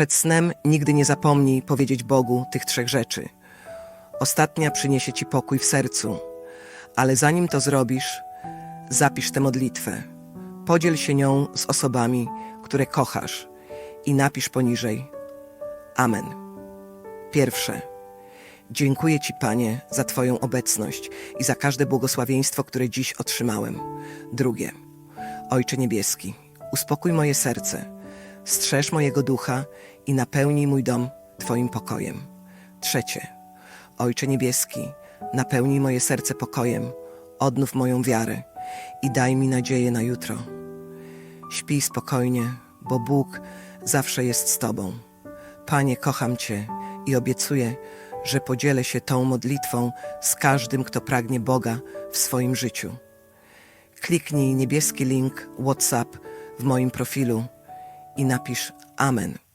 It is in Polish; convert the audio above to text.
Przed snem nigdy nie zapomnij powiedzieć Bogu tych trzech rzeczy. Ostatnia przyniesie ci pokój w sercu, ale zanim to zrobisz, zapisz tę modlitwę. Podziel się nią z osobami, które kochasz i napisz poniżej Amen. Pierwsze. Dziękuję Ci, Panie, za Twoją obecność i za każde błogosławieństwo, które dziś otrzymałem. Drugie. Ojcze Niebieski, uspokój moje serce, strzeż mojego ducha i napełnij mój dom Twoim pokojem. Trzecie. Ojcze Niebieski, napełnij moje serce pokojem, odnów moją wiarę i daj mi nadzieję na jutro. Śpij spokojnie, bo Bóg zawsze jest z Tobą. Panie, kocham Cię i obiecuję, że podzielę się tą modlitwą z każdym, kto pragnie Boga w swoim życiu. Kliknij niebieski link WhatsApp w moim profilu i napisz Amen.